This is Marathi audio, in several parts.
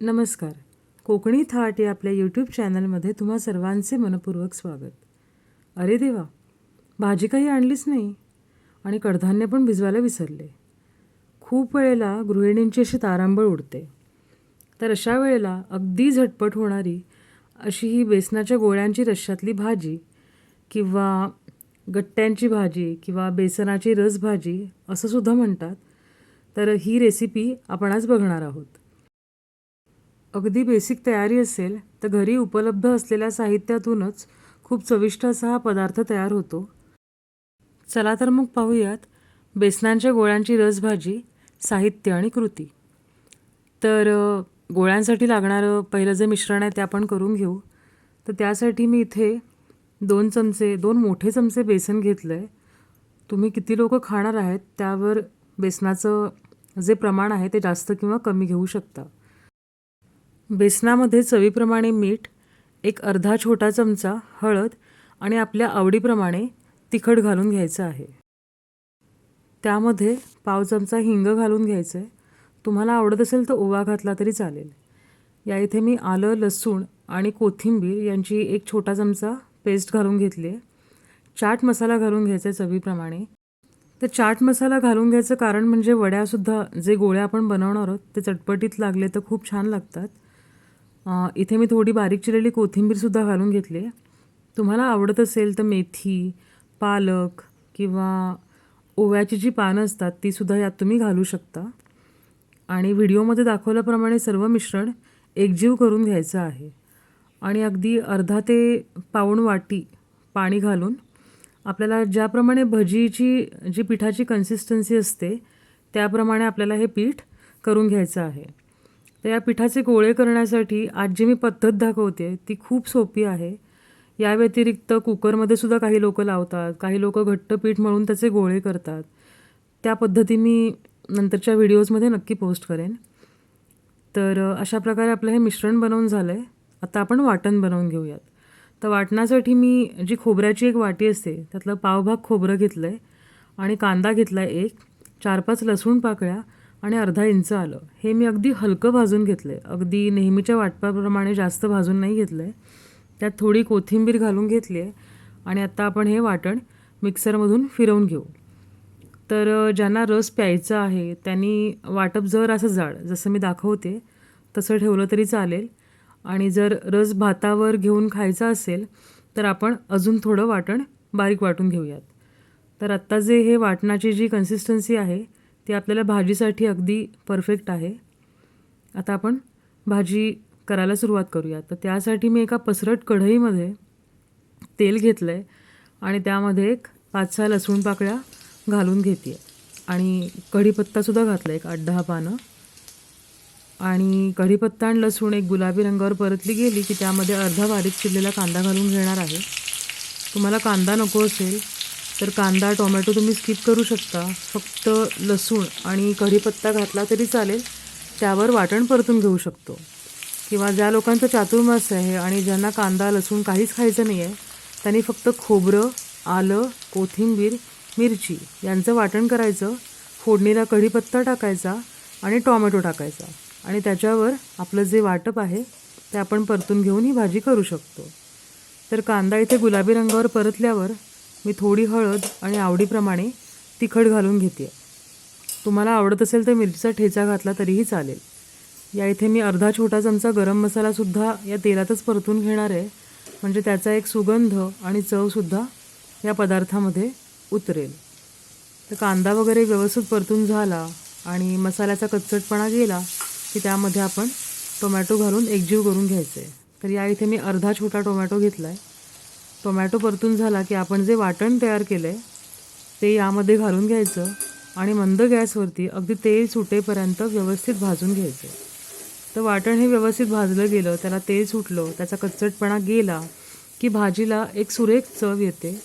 नमस्कार. कोकणी थाट या आपल्या यूट्यूब चॅनलमध्ये तुम्हा सर्वांचे मनपूर्वक स्वागत. अरे देवा भाजी काही आणलीच नाही आणि कडधान्य पण भिजवायला विसरले. खूप वेळेला गृहिणींची अशी तारांबळ उडते. तर अशा वेळेला अगदी झटपट होणारी अशी ही बेसनाच्या गोळ्यांची रश्श्यातली भाजी किंवा गट्ट्यांची भाजी किंवा बेसनाची रसभाजी असं सुद्धा म्हणतात तर ही रेसिपी आपण आज बघणार आहोत. अगदी बेसिक तयारी असेल तर घरी उपलब्ध असलेल्या साहित्यातूनच खूप चविष्ट असा हा पदार्थ तयार होतो. चला तर मग पाहूयात बेसनांच्या गोळ्यांची रसभाजी साहित्य आणि कृती. तर गोळ्यांसाठी लागणारं पहिलं जे मिश्रण आहे ते आपण करून घेऊ. तर त्यासाठी मी इथे दोन चमचे दोन मोठे चमचे बेसन घेतलं आहे तुम्ही किती लोक खाणार आहेत त्यावर बेसनाचं जे प्रमाण आहे ते जास्त किंवा कमी घेऊ शकता. बेसनामध्ये चवीप्रमाणे मीठ एक अर्धा छोटा चमचा हळद आणि आपल्या आवडीप्रमाणे तिखट घालून घ्यायचं आहे. त्यामध्ये पाव चमचा हिंग घालून घ्यायचं आहे तुम्हाला आवडत असेल तर ओवा घातला तरी चालेल. या इथे मी आलं लसूण आणि कोथिंबीर यांची एक छोटा चमचा पेस्ट घालून घेतली आहे चाट मसाला घालून घ्यायचा आहे चवीप्रमाणे. तर चाट मसाला घालून घ्यायचं कारण म्हणजे वड्यासुद्धा जे गोळ्या आपण बनवणार आहोत ते चटपटीत लागले तर खूप छान लागतात. इथे मी थोडी बारीक चिरलेली कोथिंबीरसुद्धा घालून घेतली. आहे तुम्हाला आवडत असेल तर मेथी पालक किंवा ओव्याची जी पानं असतात तीसुद्धा यात तुम्ही घालू शकता. आणि व्हिडिओमध्ये दाखवल्याप्रमाणे सर्व मिश्रण एकजीव करून घ्यायचं आहे. आणि अगदी अर्धा ते पाऊण वाटी पाणी घालून आपल्याला ज्याप्रमाणे भजीची जी पिठाची कन्सिस्टन्सी असते त्याप्रमाणे आपल्याला हे पीठ करून घ्यायचं आहे. तर या पिठाचे गोळे करण्यासाठी आज जी मी पद्धत दाखवते. ती खूप सोपी आहे. या व्यतिरिक्त कुकरमध्ये सुद्धा काही लोक लावतात. काही लोक घट्ट पीठ म्हणून त्याचे गोळे करतात. त्या पद्धती मी नंतरच्या व्हिडिओजमध्ये नक्की पोस्ट करेन. तर अशा प्रकारे आपलं हे मिश्रण बनवून झालं आहे आता आपण वाटण बनवून घेऊयात. तर वाटणासाठी मी जी खोबऱ्याची एक वाटी असते त्यातलं पावभाग खोबरं घेतलं आहे आणि कांदा घेतला आहे एक चार पाच लसूण पाकळ्या आणि अर्धा इंच आलं. हे मी अगदी हलकं भाजून घेतलं आहे अगदी नेहमीच्या वाटपाप्रमाणे जास्त भाजून नाही घेतलं आहे त्यात थोडी कोथिंबीर घालून घेतली आहे आणि आता आपण हे वाटण मिक्सरमधून फिरवून घेऊ. तर ज्यांना रस प्यायचा आहे त्यांनी वाटप जर असं जाड जसं मी दाखवते तसं ठेवलं तरी चालेल. आणि जर रस भातावर घेऊन खायचा असेल तर आपण अजून थोडं वाटण बारीक वाटून घेऊयात. तर आत्ता जे हे वाटणाची जी कन्सिस्टन्सी आहे ती आपल्याला भाजीसाठी अगदी परफेक्ट आहे. आता आपण भाजी करायला सुरुवात करूया. तर त्यासाठी मी एका पसरट कढईमध्ये तेल घेतलं आहे आणि त्यामध्ये एक पाच सहा लसूण पाकळ्या घालून घेते आणि कढीपत्तासुद्धा घातला एक आठ दहा पानं. आणि कढीपत्ता आणि लसूण एक गुलाबी रंगावर परतली गेली की त्यामध्ये अर्धा बारीक चिरलेला कांदा घालून घेणार आहे. तुम्हाला कांदा नको असेल तर कांदा टोमॅटो तुम्ही स्किप करू शकता. फक्त लसूण आणि कढीपत्ता घातला तरी चालेल. त्यावर वाटण परतून घेऊ शकतो. किंवा ज्या लोकांचं चातुर्मास आहे आणि ज्यांना कांदा लसूण काहीच खायचं नाही आहे त्यांनी फक्त खोबरं आलं कोथिंबीर मिरची यांचं वाटण करायचं फोडणीला कढीपत्ता टाकायचा आणि टॉमॅटो टाकायचा. आणि त्याच्यावर आपलं जे वाटप आहे ते आपण परतून घेऊन ही भाजी करू शकतो. तर कांदा इथे गुलाबी रंगावर परतल्यावर मी थोडी हळद आणि आवडीप्रमाणे तिखट घालून घेते तुम्हाला आवडत असेल तर मिरचीचा ठेचा घातला तरीही चालेल. या इथे मी अर्धा छोटा चमचा गरम मसालासुद्धा या तेलातच परतून घेणार आहे. म्हणजे त्याचा एक सुगंध आणि चवसुद्धा या पदार्थामध्ये उतरेल. तर कांदा वगैरे व्यवस्थित परतून झाला आणि मसाल्याचा कच्चटपणा गेला की त्यामध्ये आपण टोमॅटो घालून एकजीव करून घ्यायचं आहे तर या इथे मी अर्धा छोटा टोमॅटो घेतला आहे टोमॅटो परतून झाला की आपण जे वाटण तयार केलं आहे ते यामध्ये घालून घ्यायचं आणि मंद गॅसवरती अगदी तेल सुटेपर्यंत व्यवस्थित भाजून घ्यायचं. तर वाटण हे व्यवस्थित भाजलं गेलं त्याला तेल सुटलं त्याचा कच्चटपणा गेला की भाजीला एक सुरेख चव येते.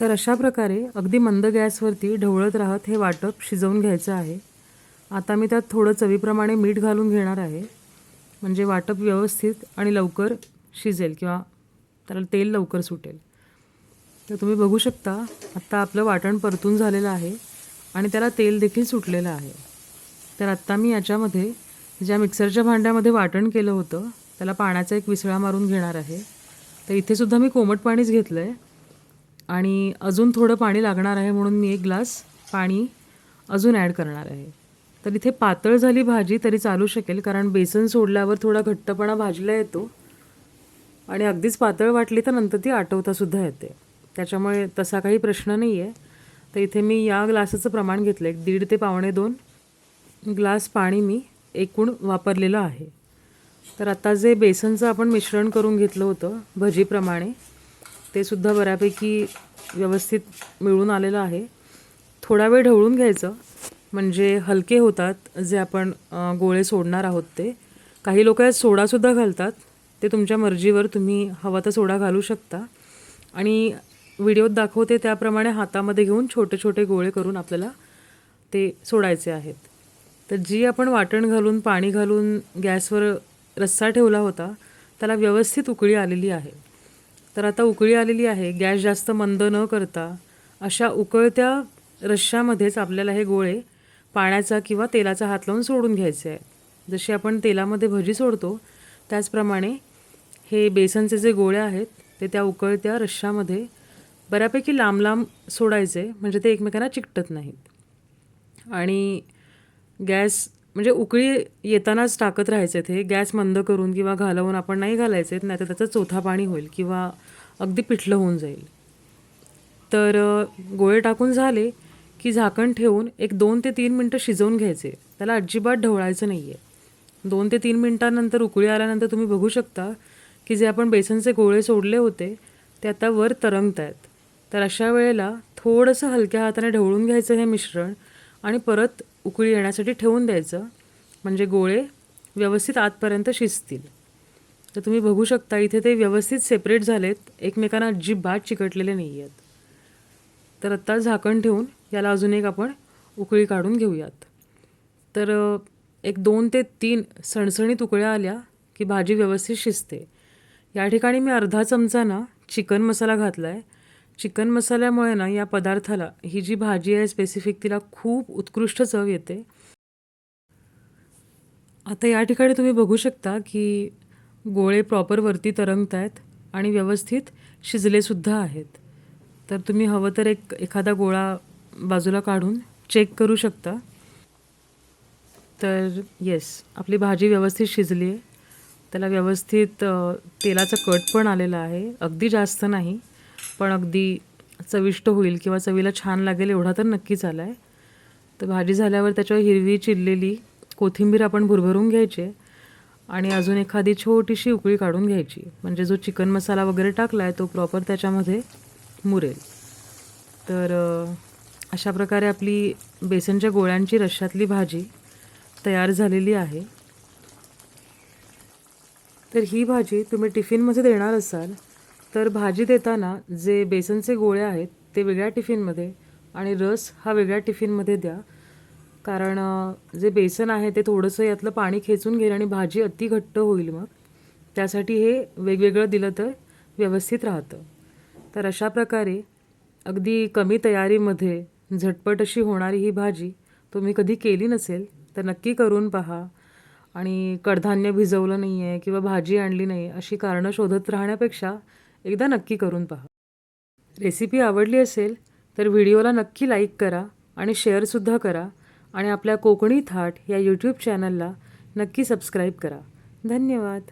तर अशा प्रकारे अगदी मंद गॅसवरती ढवळत राहत हे वाटप शिजवून घ्यायचं आहे. आता मी त्यात थोडं चवीप्रमाणे मीठ घालून घेणार आहे. म्हणजे वाटप व्यवस्थित आणि लवकर शिजेल किंवा त्याला तेल लवकर सुटेल. तर तुम्ही बघू शकता आत्ता आपलं वाटण परतून झालेलं आहे आणि त्याला तेल देखील सुटलेलं आहे. तर आत्ता मी याच्यामध्ये ज्या मिक्सरच्या भांड्यामध्ये वाटण केलं होतं त्याला पाण्याचा एक विसळा मारून घेणार आहे. तर इथेसुद्धा मी कोमट पाणीच घेतलं आहे आणि अजून थोडं पाणी लागणार आहे म्हणून मी एक ग्लास पाणी अजून ॲड करणार आहे. तर इथे पातळ झाली भाजी तरी चालू शकेल कारण बेसन सोडल्यावर थोडा घट्टपणा भाजीला येतो. आणि अगदीच पातळ वाटली तर नंतर ती आटवतासुद्धा येते. त्याच्यामुळे तसा काही प्रश्न नाही आहे तर इथे मी या ग्लासाचं प्रमाण घेतलं. एक दीड ते पावणे दोन ग्लास पाणी मी एकूण वापरलेलं आहे. तर आता जे बेसनचं आपण मिश्रण करून घेतलं होतं भजीप्रमाणे ते सुद्धा बऱ्यापैकी व्यवस्थित मिळून आलेलं आहे. थोडा वेळ ढवळून घ्यायचं. म्हणजे हलके होतात जे आपण गोळे सोडणार आहोत ते. काही लोक यात सोडासुद्धा घालतात. ते तुमच्या मर्जीवर तुम्ही हवा तर सोडा घालू शकता. आणि व्हिडिओत दाखवते त्याप्रमाणे हातामध्ये घेऊन छोटे छोटे गोळे करून आपल्याला ते सोडायचे आहेत. तर जी आपण वाटण घालून पाणी घालून गॅसवर रस्सा ठेवला होता त्याला व्यवस्थित उकळी आलेली आहे. तर आता उकळी आलेली आहे. गॅस जास्त मंद न करता अशा उकळत्या रश्श्यामध्येच आपल्याला हे गोळे पाण्याचा किंवा तेलाचा हात लावून सोडून घ्यायचे आहे जशी आपण तेलामध्ये भजी सोडतो त्याचप्रमाणे हे बेसनचे जे गोळे आहेत ते त्या उकळत्या रश्श्यामध्ये बऱ्यापैकी लांब लांब सोडायचे म्हणजे ते एकमेकांना चिकटत नाहीत. आणि गॅस म्हणजे उकळी येतानाच टाकत राहायचे ते. गॅस मंद करून किंवा घालवून आपण नाही घालायचे नाही तर त्याचं चोथा पाणी होईल किंवा अगदी पिठलं होऊन जाईल. तर गोळे टाकून झाले की झाकण ठेवून एक दोन ते तीन मिनटं शिजवून घ्यायचे. त्याला अजिबात ढवळायचं नाही आहे दोन ते तीन मिनटानंतर उकळी आल्यानंतर तुम्ही बघू शकता की जे आपण बेसनचे गोळे सोडले होते ते आता वर तरंगत आहेत तर अशा वेळेला थोडंसं हलक्या हाताने ढवळून घ्यायचं हे मिश्रण आणि परत उकळी येण्यासाठी ठेवून द्यायचं. म्हणजे गोळे व्यवस्थित आतपर्यंत शिजतील. तर तुम्ही बघू शकता इथे ते व्यवस्थित सेपरेट झालेत. एकमेकांना अजिबात चिकटलेले नाही आहेत तर आत्ता झाकण ठेवून याला अजून एक आपण उकळी काढून घेऊयात. तर एक दोन ते तीन सणसणीत उकळ्या आल्या की भाजी व्यवस्थित शिजते. या ठिकाणी मी अर्धा चमचा ना चिकन मसाला घातला आहे चिकन मसाल्यामुळे ना या पदार्थाला ही जी भाजी आहे स्पेसिफिक तिला खूप उत्कृष्ट चव येते. आता या ठिकाणी तुम्ही बघू शकता की गोळे प्रॉपर वरती तरंगत आहेत आणि व्यवस्थित शिजलेसुद्धा आहेत. तर तुम्ही हवं तर एक एखादा गोळा बाजूला काढून चेक करू शकता. तर येस आपली भाजी व्यवस्थित शिजली आहे त्याला व्यवस्थित तेलाचं कट पण आलेला आहे. अगदी जास्त नाही पण अगदी चविष्ट होईल किंवा चवीला छान लागेल एवढा तर नक्कीच आला आहे तर भाजी झाल्यावर त्याच्यावर हिरवी चिरलेली कोथिंबीर आपण भुरभरून घ्यायची आहे आणि अजून एखादी छोटीशी उकळी काढून घ्यायची. म्हणजे जो चिकन मसाला वगैरे टाकला आहे तो प्रॉपर त्याच्यामध्ये मुरेल. तर अशा प्रकारे आपली बेसनच्या गोळ्यांची रश्श्यातली भाजी तयार झालेली आहे. तर ही भाजी तुम्ही टिफिनमध्ये देणार असाल तर भाजी देताना जे बेसनचे गोळे आहेत ते वेगळ्या टिफिनमध्ये आणि रस हा वेगळ्या टिफिनमध्ये द्या. कारण जे बेसन आहे ते थोडंसं यातलं पाणी खेचून घेईल आणि भाजी अति घट्ट होईल मग. त्यासाठी हे वेगवेगळं दिलं तर व्यवस्थित राहतं. तर अशा प्रकारे अगदी कमी तयारीमध्ये झटपट अशी होणारी ही भाजी तुम्ही कधी केली नसेल तर नक्की करून पहा. आणि कडधान्य भिजवलं नाही आहे किंवा भाजी आणली नाही अशी कारणं शोधत राहण्यापेक्षा एकदा नक्की करून पहा. रेसिपी आवडली असेल तर व्हिडिओला नक्की लाईक करा आणि शेअरसुद्धा करा आणि आपल्या कोकणी थाट या यूट्यूब चॅनलला नक्की सबस्क्राईब करा. धन्यवाद.